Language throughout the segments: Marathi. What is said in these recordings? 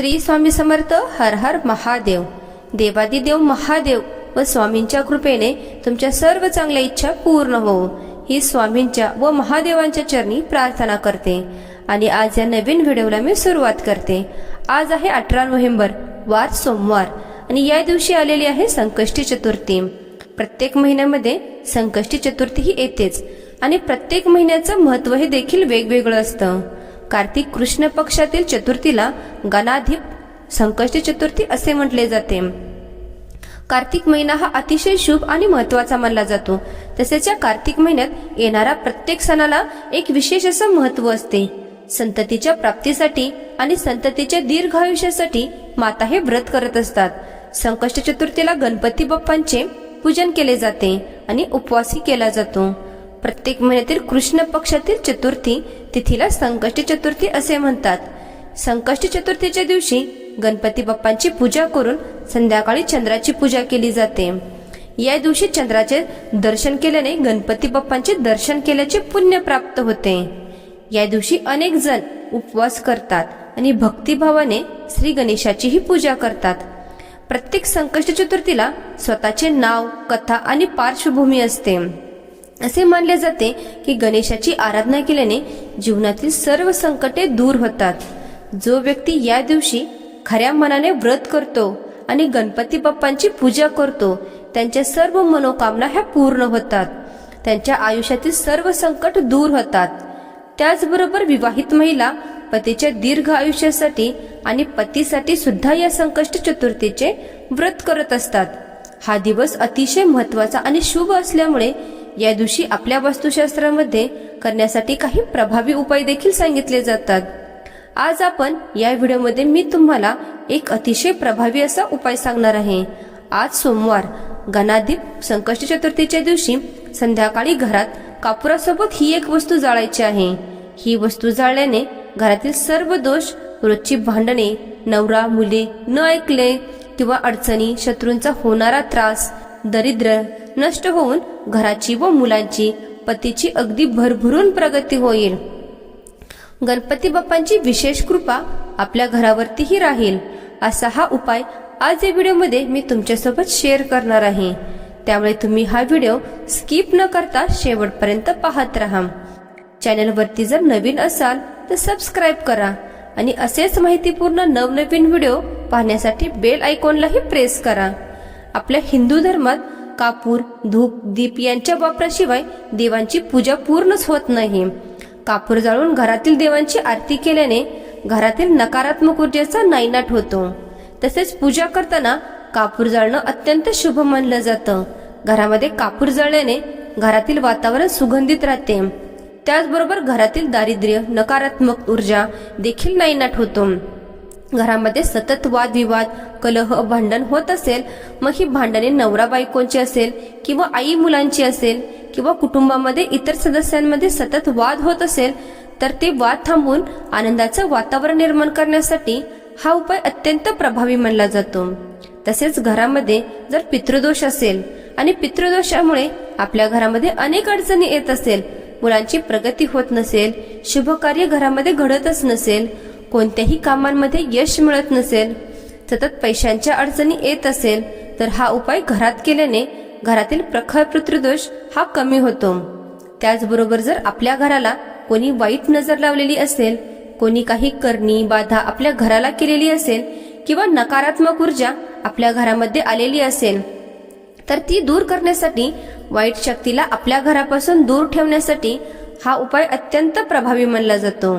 श्री स्वामी समर्थ हर हर महादेव. देवादिदेव महादेव व स्वामींच्या कृपेने तुमच्या सर्व चांगल्या इच्छा पूर्ण होवो ही स्वामींच्या व महादेवांच्या चरणी प्रार्थना करते. आणि आज या नवीन व्हिडिओला मी सुरुवात करते. आज आहे अठरा नोव्हेंबर वार सोमवार आणि या दिवशी आलेली आहे संकष्टी चतुर्थी. प्रत्येक महिन्यामध्ये संकष्टी चतुर्थी ही येतेच आणि प्रत्येक महिन्याचं महत्त्व हे देखील वेगवेगळं असतं. कार्तिक कृष्ण पक्षातील चतुर्थीला गणाधिप संकष्टी चतुर्थी असे म्हटले जाते. कार्तिक महिना हा अतिशय शुभ आणि महत्त्वाचा मानला जातो. तसेच या कार्तिक महिन्यात येणारा प्रत्येक सणाला एक विशेष असं महत्त्व असते. संततीच्या प्राप्तीसाठी आणि संततीच्या दीर्घ आयुष्यासाठी माता हे व्रत करत असतात. संकष्ट चतुर्थीला गणपती बाप्पांचे पूजन केले जाते आणि उपवासही केला जातो. प्रत्येक महिन्यातील कृष्ण पक्षातील चतुर्थी तिथीला संकष्टी चतुर्थी असे म्हणतात. संकष्टी चतुर्थीच्या दिवशी गणपती बाप्पांची पूजा करून संध्याकाळी चंद्राची पूजा केली जाते. या दिवशी चंद्राचे दर्शन केल्याने गणपती बाप्पांचे दर्शन केल्याचे पुण्य प्राप्त होते. या दिवशी अनेक जण उपवास करतात आणि भक्तिभावाने श्री गणेशाचीही पूजा करतात. प्रत्येक संकष्ट चतुर्थीला स्वतःचे नाव कथा आणि पार्श्वभूमी असते. असे मानले जाते की गणेशाची आराधना केल्याने जीवनातील सर्व संकटे दूर होतात. जो व्यक्ती या दिवशी खऱ्या मनाने व्रत करतो आणि गणपती बाप्पांची पूजा करतो त्यांच्या सर्व मनोकामना ह्या पूर्ण होतात. त्यांच्या आयुष्यातील सर्व संकट दूर होतात. त्याचबरोबर विवाहित महिला पतीच्या दीर्घ आयुष्यासाठी आणि पतीसाठी सुद्धा या संकष्ट चतुर्थीचे व्रत करत असतात. हा दिवस अतिशय महत्त्वाचा आणि शुभ असल्यामुळे या दिवशी आपल्या वास्तुशास्त्रामध्ये करण्यासाठी काही प्रभावी उपाय देखील सांगितले जातात. आज आपण या व्हिडिओमध्ये मी तुम्हाला एक अतिशय प्रभावी असा उपाय सांगणार आहे. आज सोमवार गणाधीप संकष्ट चतुर्थीच्या दिवशी संध्याकाळी घरात कापुरासोबत ही एक वस्तू जाळायची आहे. ही वस्तू जाळल्याने घरातील सर्व दोष रोजची भांडणे नवरा मुले न ऐकले किंवा अडचणी शत्रूंचा होणारा त्रास दरिद्र नष्ट होऊन घराची व मुलांची पतीची अगदी भरभरून प्रगती होईल. गणपती बाप्पांची विशेष कृपा आपल्या घरावरतीही राहील असा हा उपाय आज या व्हिडिओमध्ये मी तुमच्यासोबत शेअर करणार आहे. त्यामुळे तुम्ही हा व्हिडिओ स्किप न करता शेवटपर्यंत पाहत राहा. चॅनलवरती जर नवीन असाल तर सबस्क्राईब करा आणि असेच माहितीपूर्ण नवनवीन व्हिडिओ पाहण्यासाठी बेल आयकॉनलाही प्रेस करा. आपल्या हिंदू धर्मात कापूर धूप दीप यांच्या वापराशिवाय देवांची पूजा पूर्णच होत नाही. कापूर जाळून घरातील देवांची आरती केल्याने घरातील नकारात्मक ऊर्जेचा नायनाट होतो. तसेच पूजा करताना कापूर जाळणं अत्यंत शुभ मानलं जातं. घरामध्ये कापूर जाळल्याने घरातील वातावरण सुगंधित राहते. त्याचबरोबर घरातील दारिद्र्य नकारात्मक ऊर्जा देखील नायनाट होतो. घरामध्ये सतत वादविवाद कलह भांडण होत असेल मग ही भांडणे नवरा बायकोंची असेल किंवा आई मुलांची असेल किंवा कुटुंबामध्ये इतर सदस्यांमध्ये सतत वाद होत असेल तर ते वाद थांबवून आनंदाचं वातावरण निर्माण करण्यासाठी हा उपाय अत्यंत प्रभावी मानला जातो. तसेच घरामध्ये जर पितृदोष असेल आणि पितृदोषामुळे आपल्या घरामध्ये अनेक अडचणी येत असेल मुलांची प्रगती होत नसेल शुभ कार्य घरामध्ये घडतच नसेल कोणत्याही कामांमध्ये यश मिळत नसेल सतत पैशांच्या अडचणी येत असेल तर हा उपाय घरात केल्याने घरातील प्रखर पितृदोष हा कमी होतो. त्याचबरोबर जर आपल्या घराला कोणी वाईट नजर लावलेली असेल कोणी काही करणी बाधा आपल्या घराला केलेली असेल किंवा नकारात्मक ऊर्जा आपल्या घरामध्ये आलेली असेल तर ती दूर करण्यासाठी वाईट शक्तीला आपल्या घरापासून दूर ठेवण्यासाठी हा उपाय अत्यंत प्रभावी मानला जातो.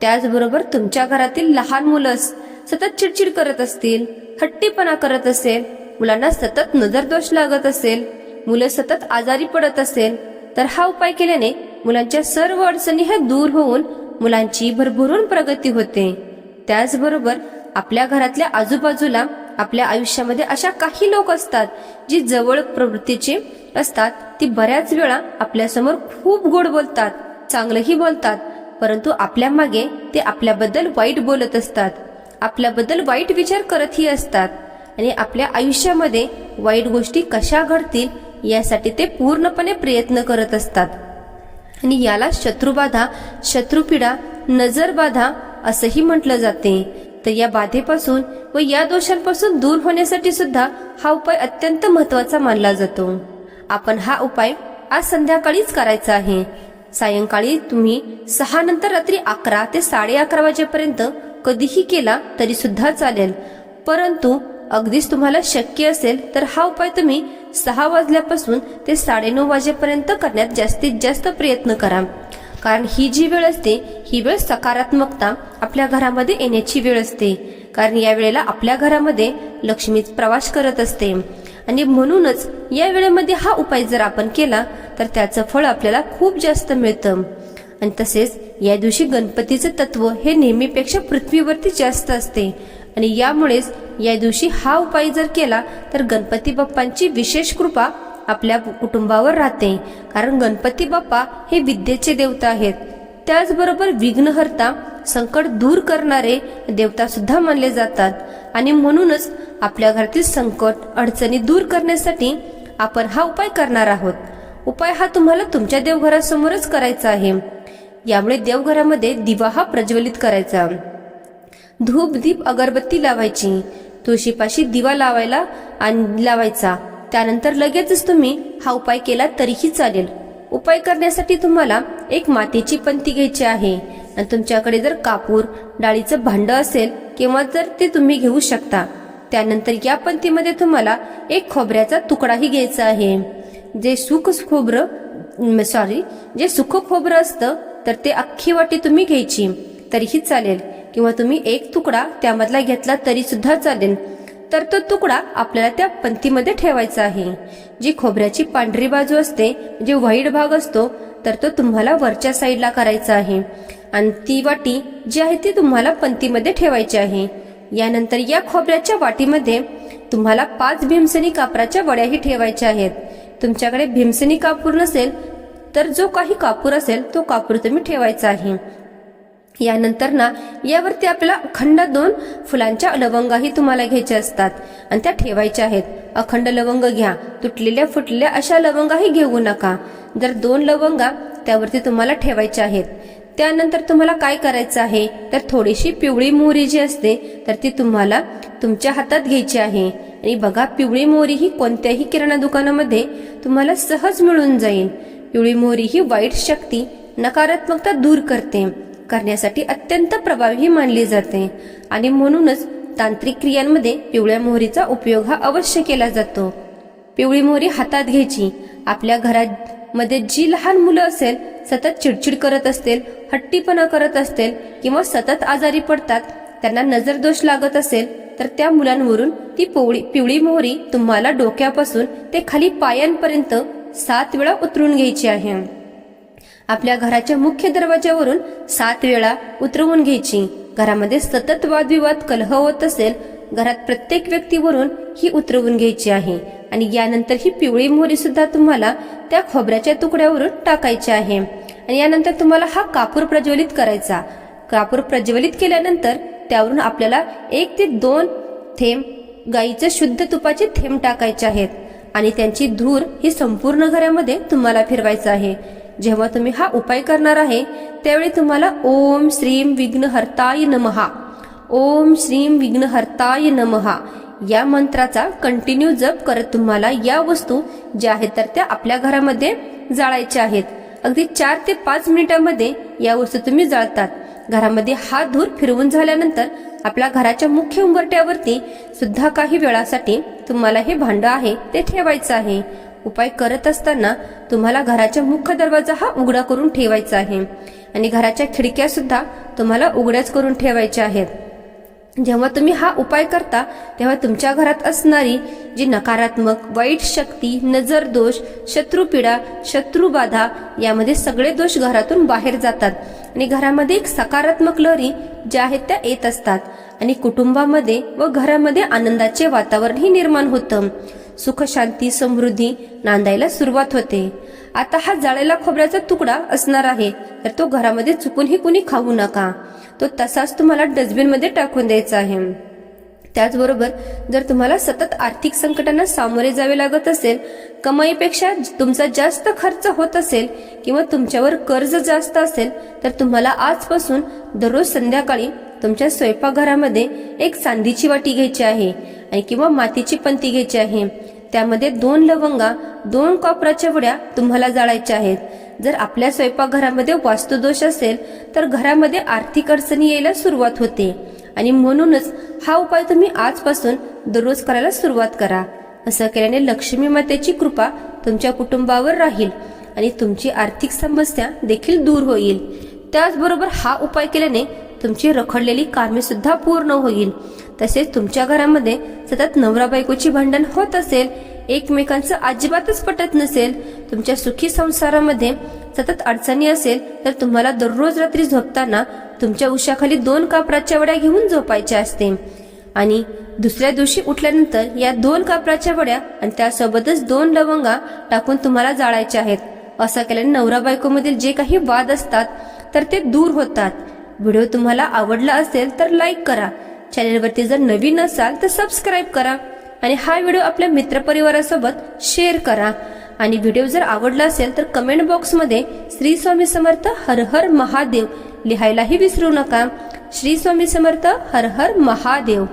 त्याचबरोबर तुमच्या घरातील लहान मुलं सतत चिडचिड करत असतील हट्टीपणा करत असेल मुलांना सतत नजरदोष लागत असेल मुलं सतत आजारी पडत असेल तर हा उपाय केल्याने मुलांच्या सर्व अडचणी ह्या दूर होऊन मुलांची भरभरून प्रगती होते. त्याचबरोबर आपल्या घरातल्या आजूबाजूला आपल्या आयुष्यामध्ये अशा काही लोक असतात जी जवळ प्रवृत्तीचे असतात ती बऱ्याच वेळा आपल्यासमोर खूप गोड बोलतात चांगलंही बोलतात. परंतु आपल्या मागे ते आपल्याबद्दल वाईट बोलत असतात. आपल्याबद्दल वाईट विचार करतही असतात. आणि आपल्या आयुष्यामध्ये वाईट गोष्टी कशा घडतील यासाठी ते पूर्णपणे प्रयत्न करत असतात. आणि याला शत्रुबाधा शत्रुपीडा नजरबाधा असंही म्हटलं जाते. तर या बाधेपासून व या दोषांपासून दूर होण्यासाठी सुद्धा हा उपाय अत्यंत महत्त्वाचा मानला जातो. आपण हा उपाय आज संध्याकाळीच करायचा आहे. सायंकाळी तुम्ही सहा नंतर रात्री अकरा ते साडे अकरा वाजेपर्यंत कधीही केला तरी सुद्धा चालेल. परंतु अगदीच तुम्हाला शक्य असेल तर हा उपाय तुम्ही सहा वाजल्यापासून ते साडेनऊ वाजेपर्यंत करण्यात जास्तीत जास्त प्रयत्न करा. कारण ही जी वेळ असते ही वेळ सकारात्मकता आपल्या घरामध्ये येण्याची वेळ असते. कारण या वेळेला आपल्या घरामध्ये लक्ष्मीच प्रवास करत असते. आणि म्हणूनच या वेळेमध्ये हा उपाय जर आपण केला तर त्याचं फळ आपल्याला खूप जास्त मिळतं. आणि तसेच या दिवशी गणपतीचं तत्व हे नेहमीपेक्षा पृथ्वीवरती जास्त असते. आणि यामुळेच या दिवशी हा उपाय जर केला तर गणपती बाप्पांची विशेष कृपा आपल्या कुटुंबावर राहते. कारण गणपती बाप्पा हे विद्येचे देवता आहेत. त्याचबरोबर विघ्नहर्ता संकट दूर करणारे देवता सुद्धा मानले जातात. आणि म्हणूनच आपल्या घरातील संकट अडचणी दूर करण्यासाठी आपण हा उपाय करणार आहोत. उपाय हा तुम्हाला तुमच्या देवघरासमोरच करायचा आहे. यामुळे देवघरामध्ये दिवा हा प्रज्वलित करायचा. धूप दीप अगरबत्ती लावायची. तुळशीपाशी दिवा लावायला आणि लावायचा. त्यानंतर लगेचच तुम्ही हा उपाय केला तरीही चालेल. उपाय करण्यासाठी तुम्हाला एक मातीची पंती घ्यायची आहे. आणि तुमच्याकडे जर कापूर डाळीचं भांड असेल किंवा जर ते तुम्ही घेऊ शकता त्यानंतर या पंतीमध्ये तुम्हाला एक खोबऱ्याचा तुकडाही घ्यायचा आहे. जे सुख खोबरं सॉरी जे सुख खोबरं असतं तर ते अख्खी वाटी तुम्ही घ्यायची. तरीही चालेल. किंवा तुम्ही एक तुकडा त्यामधला घेतला तरी सुद्धा चालेल. तर तो तुकडा आपल्याला त्या पंथीमध्ये ठेवायचा आहे. जी खोबऱ्याची पांढरी बाजू असते जे व्हाईट भाग असतो तर तो तुम्हाला वरच्या साईडला करायचा आहे. आणि ती वाटी जी आहे ती तुम्हाला पंथीमध्ये ठेवायची आहे. यानंतर या खोबऱ्याच्या वाटीमध्ये तुम्हाला पाच भीमसनी कापराच्या वड्याही ठेवायच्या आहेत. तुमच्याकडे भीमसनी कापूर नसेल तर जो काही कापूर असेल तो कापूर तुम्ही ठेवायचा आहे. यानंतर ना यावरती आपल्याला अखंड दोन फुलांच्या लवंगाही तुम्हाला घ्यायच्या असतात. आणि त्या ठेवायच्या आहेत. अखंड लवंग घ्या. तुटलेल्या फुटलेल्या अशा लवंगाही घेऊ नका. जर दोन लवंगा त्यावरती तुम्हाला ठेवायच्या आहेत. त्यानंतर तुम्हाला काय करायचं आहे? तर थोडीशी पिवळी मोहरी जी असते तर ती तुम्हाला तुमच्या हातात घ्यायची आहे. आणि बघा पिवळी मोहरी ही कोणत्याही किराणा दुकानामध्ये तुम्हाला सहज मिळून जाईल. पिवळी मोहरी ही वाईट शक्ती नकारात्मकता दूर करते. करण्यासाठी अत्यंत प्रभावी मानली जाते. आणि म्हणूनच तांत्रिक क्रियांमध्ये पिवळ्या मोहरीचा उपयोग हा अवश्य केला जातो. पिवळी मोहरी हातात घ्यायची. आपल्या घरात मध्ये जी लहान मुलं असेल सतत चिडचिड करत असतील हट्टीपणा करत असतील किंवा सतत आजारी पडतात त्यांना नजर दोष लागत असेल तर त्या मुलांवरून ती पोवळी पिवळी मोहरी तुम्हाला डोक्यापासून ते खाली पायांपर्यंत सात वेळा उतरून घ्यायची आहे. आपल्या घराच्या मुख्य दरवाज्यावरून सात वेळा उतरवून घ्यायची. घरामध्ये सतत वादविवाद कलह होत असेल घरात प्रत्येक व्यक्तीवरून ही उतरवून घ्यायची आहे. आणि यानंतर ही पिवळी मोहरी सुद्धा तुम्हाला त्या खोबऱ्याच्या तुकड्यावरून टाकायची आहे. आणि यानंतर तुम्हाला हा कापूर प्रज्वलित करायचा. कापूर प्रज्वलित केल्यानंतर त्यावरून आपल्याला एक ते दोन थेंब गाईचं शुद्ध तुपाचे थेंब टाकायचे आहेत. आणि त्यांची धूर ही संपूर्ण घरामध्ये तुम्हाला फिरवायचं आहे. जेव्हा तुम्ही हा उपाय करणार आहे त्यावेळी तुम्हाला ओम श्रीम विघ्नहर्ताय नमहा. ओम श्रीम विघ्नहर्ताय नमहा. या मंत्राचा कंटिन्यू जप करत तुम्हाला या वस्तू ज्या आहेत तर त्या आपल्या घरामध्ये जाळायच्या आहेत. अगदी चार ते पाच मिनिटांमध्ये या वस्तू तुम्ही जाळतात. घरामध्ये हा धूर फिरवून झाल्यानंतर आपल्या घराच्या मुख्य उंबरट्यावरती सुद्धा काही वेळासाठी तुम्हाला हे भांड आहे ते ठेवायचं आहे. उपाय करत असताना तुम्हाला घराच्या मुख्य दरवाजा हा उघडा करून ठेवायचा आहे. आणि घराच्या खिडक्या सुद्धा तुम्हाला उघड्याच करून ठेवायच्या आहेत. जेव्हा तुम्ही हा उपाय करता तेव्हा तुमच्या घरात असणारी जी नकारात्मक वाईट शक्ती नजर दोष शत्रुपीडा शत्रुबाधा यामध्ये सगळे दोष घरातून बाहेर जातात. आणि घरामध्ये एक सकारात्मक लहरी ज्या आहेत त्या येत असतात. आणि कुटुंबामध्ये व घरामध्ये आनंदाचे वातावरणही निर्माण होतं. सुख शांती समृद्धी नांदायला सुरुवात होते. आता हा जाळेला खोबऱ्याचा तुकडा असणार आहे तर तो घरामध्ये चुकूनही कुणी खाऊ नका. तो तसाच तुम्हाला डस्टबिनमध्ये टाकून द्यायचा आहे. त्याचबरोबर जर तुम्हाला सतत आर्थिक संकटांना सामोरे जावे लागत असेल कमाईपेक्षा तुमचा जास्त खर्च होत असेल किंवा तुमच्यावर कर्ज जास्त असेल तर तुम्हाला आजपासून दररोज संध्याकाळी तुमच्या स्वयंपाकघरामध्ये एक चांदीची वाटी घ्यायची आहे आणि किंवा मातीची पंती घ्यायची आहे. त्यामध्ये दोन लवंगा दोन कॉपराच्या वड्या तुम्हाला जाळायच्या आहेत. जर आपल्या स्वयंपाकघरामध्ये वास्तुदोष असेल तर घरामध्ये आर्थिक अडचणी यायला सुरुवात होते. आणि म्हणूनच हा उपाय तुम्ही आजपासून दररोज करायला सुरुवात करा. असं केल्याने लक्ष्मी मातेची कृपा तुमच्या कुटुंबावर राहील आणि तुमची आर्थिक समस्या देखील दूर होईल. त्याचबरोबर हा उपाय केल्याने तुमची रखडलेली कामे सुद्धा पूर्ण होईल. तसेच तुमच्या घरामध्ये सतत नवरा बायकोची भांडण होत असेल एकमेकांचं अजिबातच पटत नसेल तुमच्या सुखी संसारामध्ये सतत अडचणी असेल तर तुम्हाला दररोज रात्री झोपताना तुमच्या उशाखाली दोन कापराच्या वड्या घेऊन झोपायच्या असते. आणि दुसऱ्या दिवशी उठल्यानंतर या दोन कापराच्या वड्या आणि त्यासोबतच दोन लवंगा टाकून तुम्हाला जाळायच्या आहेत. असं केल्याने नवरा बायकोमधील जे काही वाद असतात तर ते दूर होतात. व्हिडिओ तुम्हाला आवडला असेल तर लाईक करा. चॅनेलवरती जर नवीन असाल तर सबस्क्राईब करा आणि हा व्हिडिओ आपल्या मित्रपरिवारासोबत शेअर करा. आणि व्हिडिओ जर आवडला असेल तर कमेंट बॉक्समध्ये श्री स्वामी समर्थ हर हर महादेव लिहायलाही विसरू नका. श्री स्वामी समर्थ हर हर महादेव.